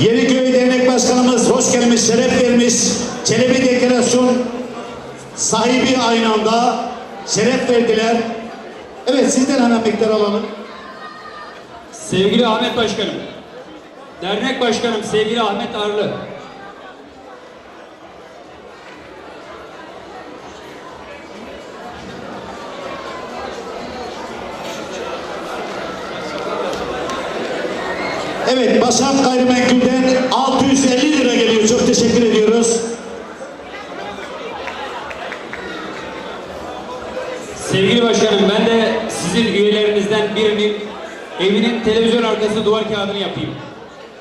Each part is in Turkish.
Yeniköy Dernek Başkanımız hoş gelmiş, şeref vermiş. Çelebi Deklarasyon sahibi aynı anda şeref verdiler. Evet sizden hemen miktar alalım. Sevgili Ahmet Başkanım, Dernek Başkanım sevgili Ahmet Arlı, Evet Başak Gayrimenkul'den 650 lira geliyor. Çok teşekkür ediyoruz. sevgili başkanım ben de sizin üyelerinizden birinin evinin televizyon arkası duvar kağıdını yapayım.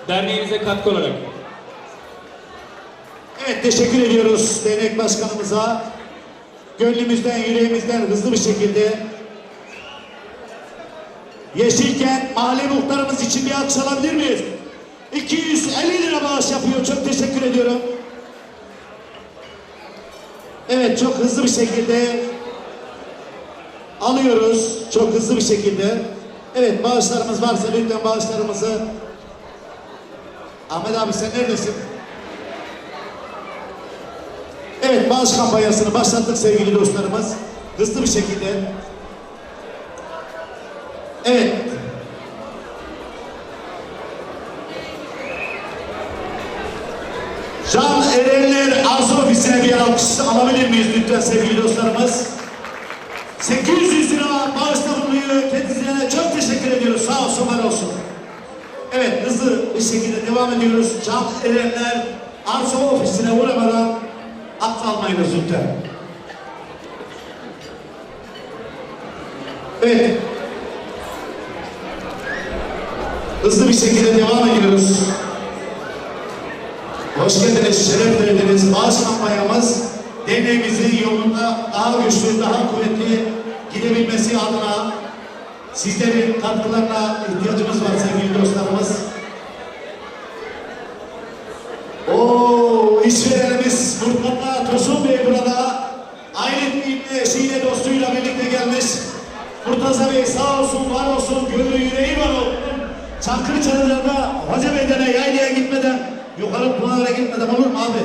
Derneğinize katkı olarak. Evet teşekkür ediyoruz dernek başkanımıza. Gönlümüzden, yüreğimizden hızlı bir şekilde Yeşilkent mahalle muhtarımız için bir alkış alabilir miyiz? 250 lira bağış yapıyor. Çok teşekkür ediyorum. Evet çok hızlı bir şekilde alıyoruz. Çok hızlı bir şekilde. Evet bağışlarımız varsa lütfen bağışlarımızı Ahmet abi sen neredesin? Evet bağış kampanyasını başlattık sevgili dostlarımız. Hızlı bir şekilde. Evet. Can Erenler Arzu Ofisi'ne bir alkış alabilir miyiz lütfen sevgili dostlarımız? 800 lira bağışta bulunuyor. Kendisine çok teşekkür ediyoruz. Sağ olsun, var olsun. Evet, hızlı bir şekilde devam ediyoruz. Can Erenler Arzu Ofisi'ne uğramadan aklı almayınız lütfen. Evet. Hızlı bir şekilde devam ediyoruz. Hoş geldiniz, şeref verdiniz. Bağış kampanyamız yolunda daha güçlü, daha kuvvetli gidebilmesi adına sizlerin katkılarına ihtiyacımız var sevgili dostlarımız. Oo, işverenimiz Furkan'la Tosun Bey burada. Ailesiyle, eşiyle, dostuyla birlikte gelmiş. Murtaza Bey sağ olsun, var olsun, gönlü yüreği var olsun. Çankırı Çadırı'nda Hoca Bey'den yaylaya gitmeden, yukarı Pınar'a gitmeden olur mu abi?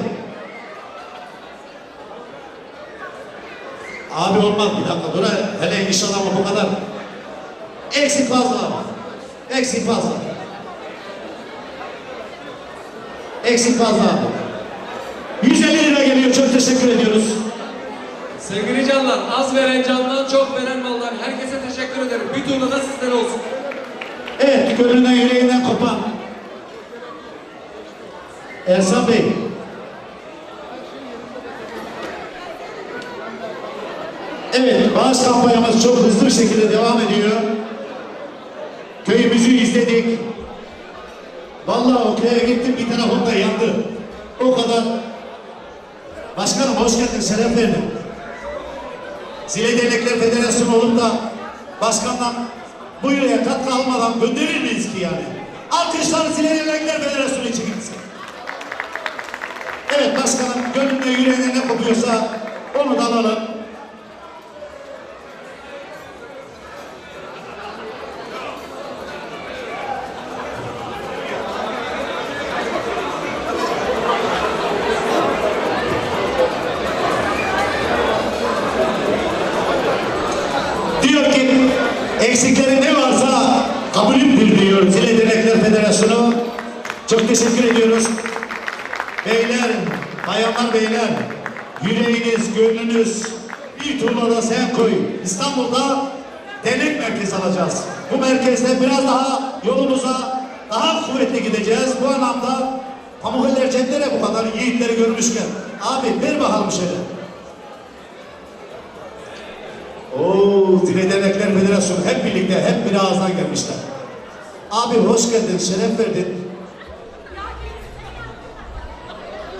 Abi olmaz bir dakika dur hele- iş adamı bu kadar. Eksik fazla ama. Eksik fazla. Eksik fazla abi. 150 lira geliyor çok teşekkür ediyoruz. Sevgili canlar, az veren candan çok veren mallar. Herkese teşekkür ederim. Bir turda da sizden olsun. Evet gönlünden yüreğinden kopan. Ersan Bey. Evet bağış kampanyamız çok hızlı bir şekilde devam ediyor. Köyümüzü izledik. Vallahi o köye gittim bir tarafım da yandı. O kadar. Başkanım hoş geldin, şeref verdin. Zile Dernekler Federasyonu olup da başkandan bu yürüye katkı almadan gönderir miyiz ki yani? Alkışlar Zile Dernekler Federasyonu için. Evet başkanım gönlünde yüreğine ne kopuyorsa onu da alalım. Diyor ki eksikleri ne varsa kabulümdür diyor Zile Dernekler Federasyonu. Çok teşekkür ediyoruz. İstanbul'da dernek merkezi alacağız. Bu merkezde biraz daha yolumuza daha kuvvetli gideceğiz. Bu anlamda Pamukkale'ler cenklere bu kadar yiğitleri görmüşken. Abi ver bakalım şöyle. Oo, Zile Dernekler Federasyonu hep birlikte, hep bir ağızdan gelmişler. Abi hoş geldin, şeref verdin.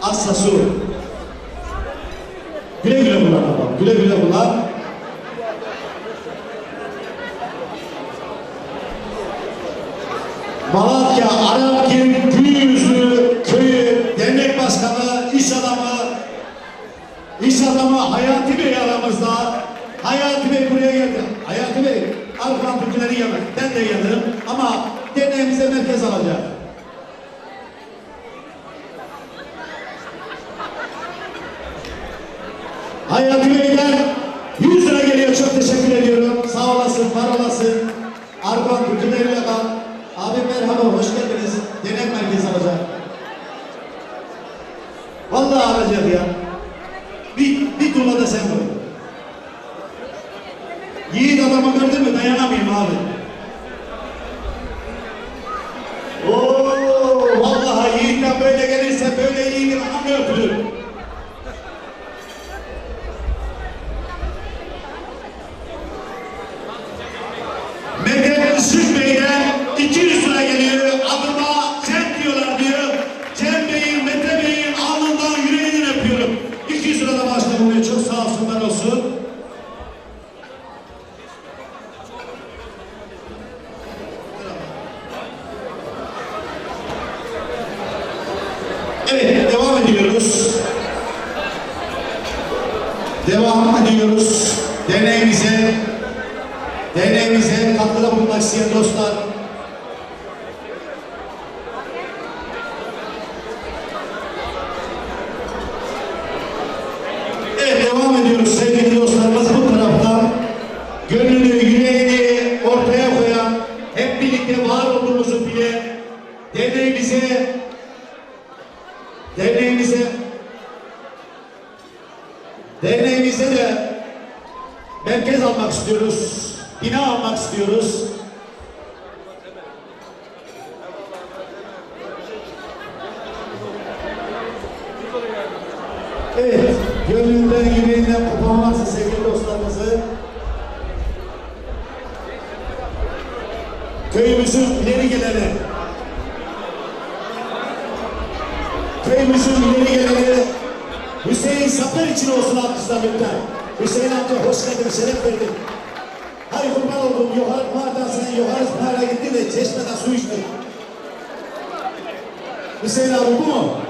Asla su. Güle güle babam, güle güle kullan. Malatya Arapgil Büyüzlü Köyü Dernek Başkanı, iş adamı, iş adamı Hayati Bey aramızda. Hayati Bey buraya geldi. Hayati Bey, Arkan Türkleri yanır. Ben de yanırım ama derneğimize merkez alacak. Hayati Bey'den 100 lira geliyor. Çok teşekkür ediyorum. Sağ olasın, var olasın. Arkan Kültürleri Yakan. Abi merhaba, hoş geldiniz. Dernek merkezi alacak. Vallahi alacak ya. Bir, bir tuğla da sen koy. Yiğit adamı gördün mü dayanamayayım abi. Oo, vallahi yiğitten böyle gelirse böyle yiğidin anı öpülür. Mehmet Işık Bey'den 200 lira geliyor. Adıma Cem diyorlar diyor. Cem Bey'in, Mete Bey'in alnından yüreğinden öpüyorum. 200 lira da başta buluyor. Çok sağ olsunlar olsun. Evet, devam ediyoruz. Devam ediyoruz. Deneyimize, deneyimize katkıda bulunmak isteyen dostlar. Evet, devam ediyoruz sevgili dostlarımız bu taraftan. Gönlünü, yüreğini ortaya koyan, hep birlikte var olduğumuzu bile derneğimize, derneğimize, derneğimize de merkez almak istiyoruz, bina almak istiyoruz. Evet, gönlünden, yüreğinden kopan varsa sevgili dostlarımızı köyümüzün ileri geleni köyümüzün ileri geleni Hüseyin Saper için olsun alkışlar lütfen. Hüseyin amca hoş geldin, şeref verdin. Hay kurban oldum, yukarı Pınar'dan sen yukarı Pınar'a gitti de çeşmeden su içti. Hüseyin abi bu mu?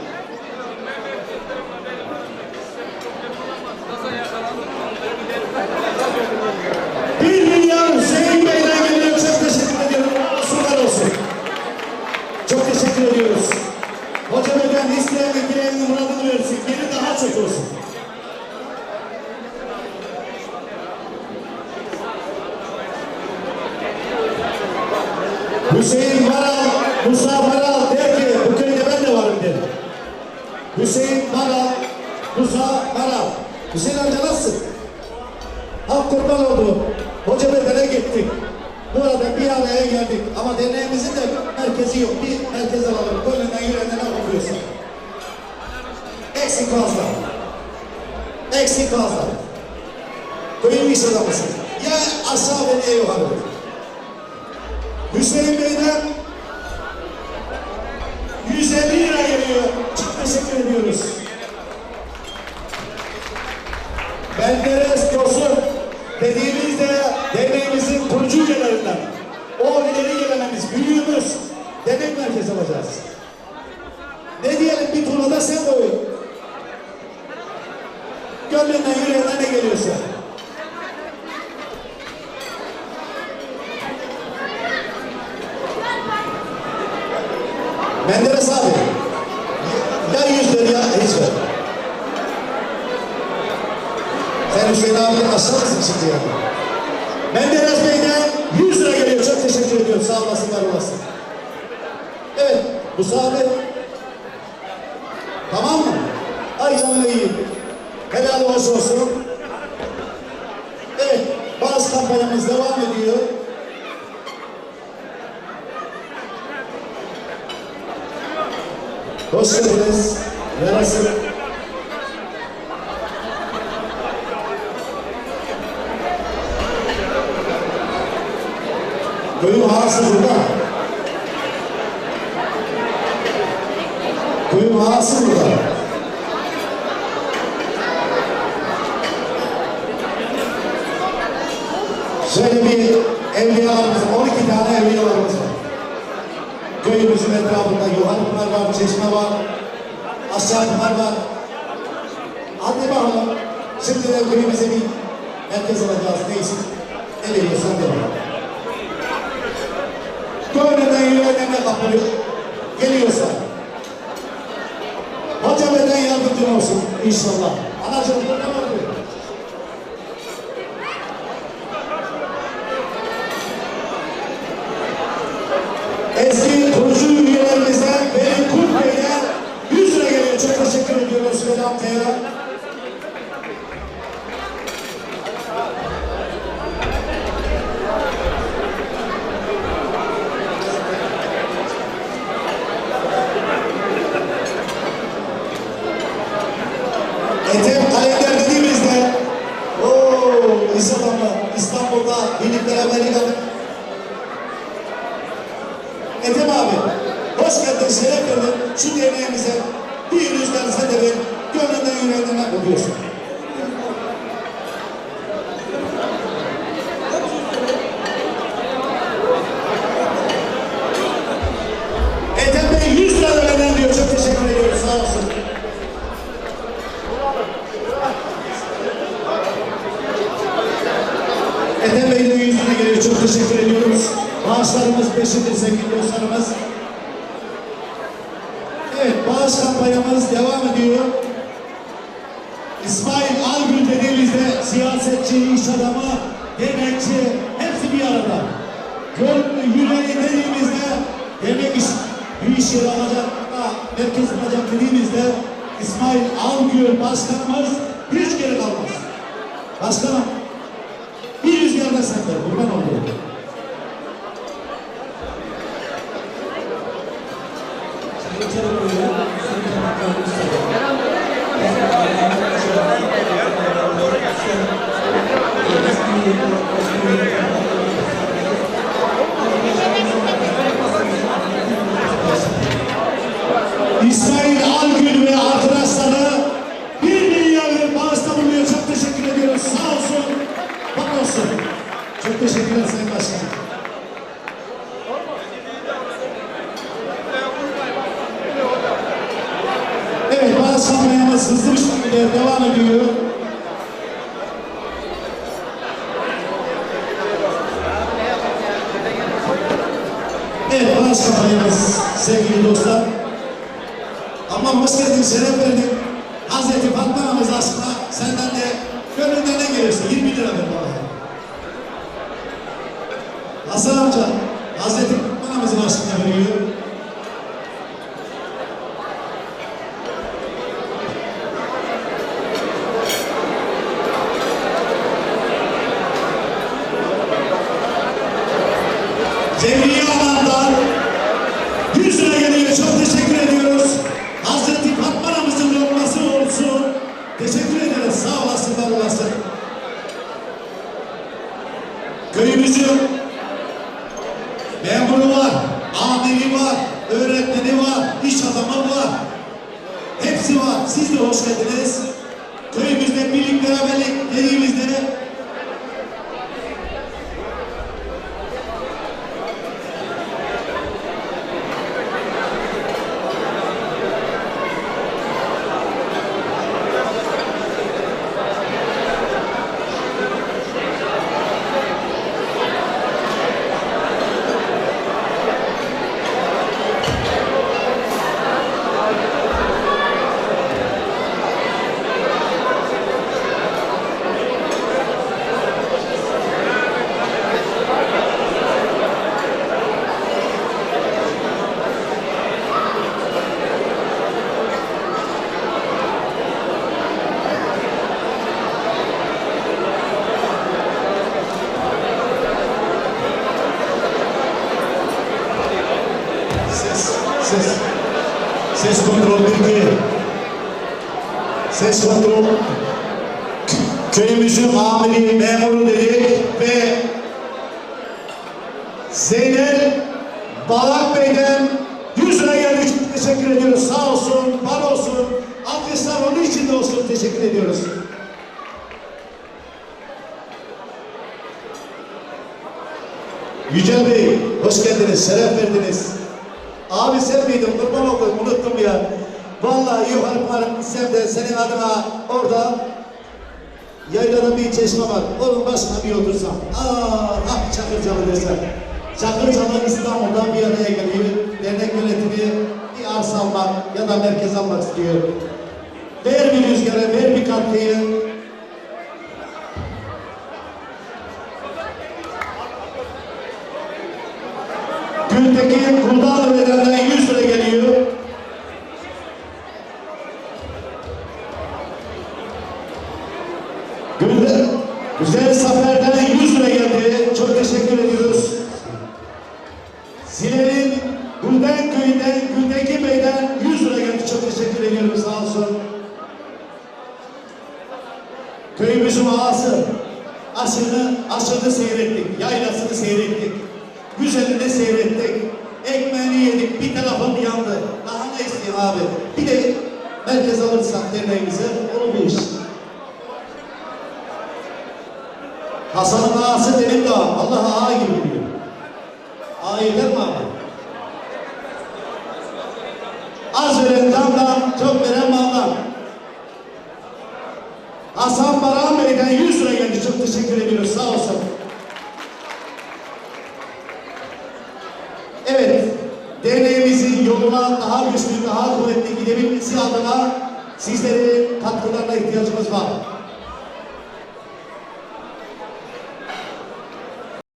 Bir milyar Hüseyin Bey'den geliyor. Çok teşekkür ediyorum. Sular olsun. Çok teşekkür ediyoruz. Hocam efendi isteyen ve girenin muradını versin. Biri daha çok olsun. Hüseyin Maral, Musa Maral der ki bu köyde ben de varım der. Hüseyin Maral, Musa Maral. Hüseyin amca nasılsın? Halk kurban oldu. Hoca Bedel'e gittik. Burada bir araya geldik. Ama derneğimizin de merkezi yok. Bir merkez alalım. Gönlünden yüreğinden ne yapıyorsa. Eksik fazla. Eksik fazla. İş adamısın. Ya aşağı ve. Hüseyin Bey'den 150 lira geliyor. Çok teşekkür ediyoruz. Üyelerinden. O ileri gelenimiz, büyüğümüz. Dernek merkezi alacağız. Ne diyelim bir turnada sen koy. Gönlünden yüreğinden ne geliyorsa. Menderes abi. Ya yüz ver ya hiç ver. Sen Hüseyin abiden aşağı mısın şimdi ya? Menderes Bey'den 100 lira geliyor. Çok teşekkür ediyorum. Olasın. Evet, Musa abi. Tamam mı? Ay canına iyi. Helal hoş olsun. Evet, bazı kampanyamız devam ediyor. Hoş geldiniz. Yarasın. Köyün ağası Köyün ağası burada. Şöyle bir evliyalarımız, 12 tane evliyalarımız var. Köyümüzün etrafında Yuhan Pınar var, Çeşme var, Aşağı Pınar var. Hadi bakalım. Şimdi de köyümüze bir merkez alacağız. Neyse. Ne veriyorsan de bakalım. Gönlünden yüreğine kapılır. Geliyorsa. Yardımcın olsun inşallah. Anacığım burada ne oluyor? Eski kurucu üyelerimize Veli Kurt Bey'e 100 lira geliyor. Çok teşekkür ediyoruz Veli amcaya. Ethem kalender dediğimizde. Ooo iş adamı İstanbul'da birlik beraberlik aldık. Ethem abi hoş geldin şeref verdin şu derneğimize bir yüzden sen de ver gönlünden yüreğinden ne kopuyorsun. Ethem Bey 100 lira da benden diyor çok teşekkür ediyoruz sağ olsun. Ethem Bey'in yüzüne geliyor. Çok teşekkür ediyoruz. Bağışlarımız peşindir sevgili dostlarımız. Evet, bağış kampanyamız devam ediyor. İsmail Algül dediğimizde siyasetçi, iş adamı, yemekçi, hepsi bir arada. Gönlü, yüreği dediğimizde yemek iş, bir iş yeri alacak, merkez alacak dediğimizde İsmail Algül başkanımız hiç geri kalmaz. Başkanım, bir rüzgarda ver, kurban oluyor. İsmail Algül ve arkadaşları bir milyarlık bağışta bulunuyor. Çok teşekkür ediyoruz. Sağ olsun, var olsun. Çok teşekkürler Sayın Başkanım. Evet, bağış kampanyamız hızlı bir şekilde devam ediyor. Evet, bağış kampanyamız sevgili dostlar. Ama hoş geldin, şeref verdin. Hazreti Fatma aşkına senden de gönlünden ne gelirse 20 lira ver amca, Hazreti Fatma Anamızın aşkına veriyor. Cemriye Alan'dan 100 lira geliyor. Çok teşekkür ediyoruz. Hazreti Fatma Anamızın olması olsun. Teşekkür ederiz. Sağ olasın, var olasın. Köyümüzün memuru var, amiri var, öğretmeni var, iş adamı var. Hepsi var. Siz de hoş geldiniz. Köyümüzde birlik beraberlik dediğimizde Ses, ses. Ses kontrol 1 Ses kontrol. Köyümüzün amiri, memuru dedik ve Zeynel Balak Bey'den 100 lira geldi. Çok teşekkür ediyoruz. Sağ olsun, var olsun. Alkışlar onun için de olsun. Teşekkür ediyoruz. Yücel Bey, hoş geldiniz. Şeref verdiniz. Abi sen miydin? Kurban olayım unuttum ya. Vallahi yukarı varıp gitsem de senin adına orada yaylada bir çeşme var. Onun başına bir otursam. Aa, ah Çakırcalı desem. Çakırcalı İstanbul'dan bir araya geliyor. Dernek yönetimi bir arsa almak ya da merkez almak istiyor. Ver bir rüzgara, ver bir katkıyı. Gültekin Kuldağlı Bedel'den 100 lira geliyor. Güzel, Zafer'den 100 lira geldi. Çok teşekkür ediyoruz. Zile'nin Gülden Köyü'nden Gültekin Bey'den 100 lira geldi. Çok teşekkür ediyorum sağ olsun. Köyümüzün ağası. Aşını, aşını seyrettik. Yaylasını seyrettik. Güzelini seyrettik. Ekmeğini yedik. Bir tarafım yandı. Daha ne isteyeyim abi? Bir de merkez alırsak derneğimize olur bu iş. Hasan'ın ağası benim de ağam. Allah ağa gibi biliyor. Ağa yeter mi abi? Az veren damdan, çok veren maldan. Hasan Baran Bey'den 100 lira geldi. Çok teşekkür ediyoruz. Sağ olsun. Evet. Derneğimizin yoluna daha güçlü, daha kuvvetli gidebilmesi adına sizlerin katkılarına ihtiyacımız var.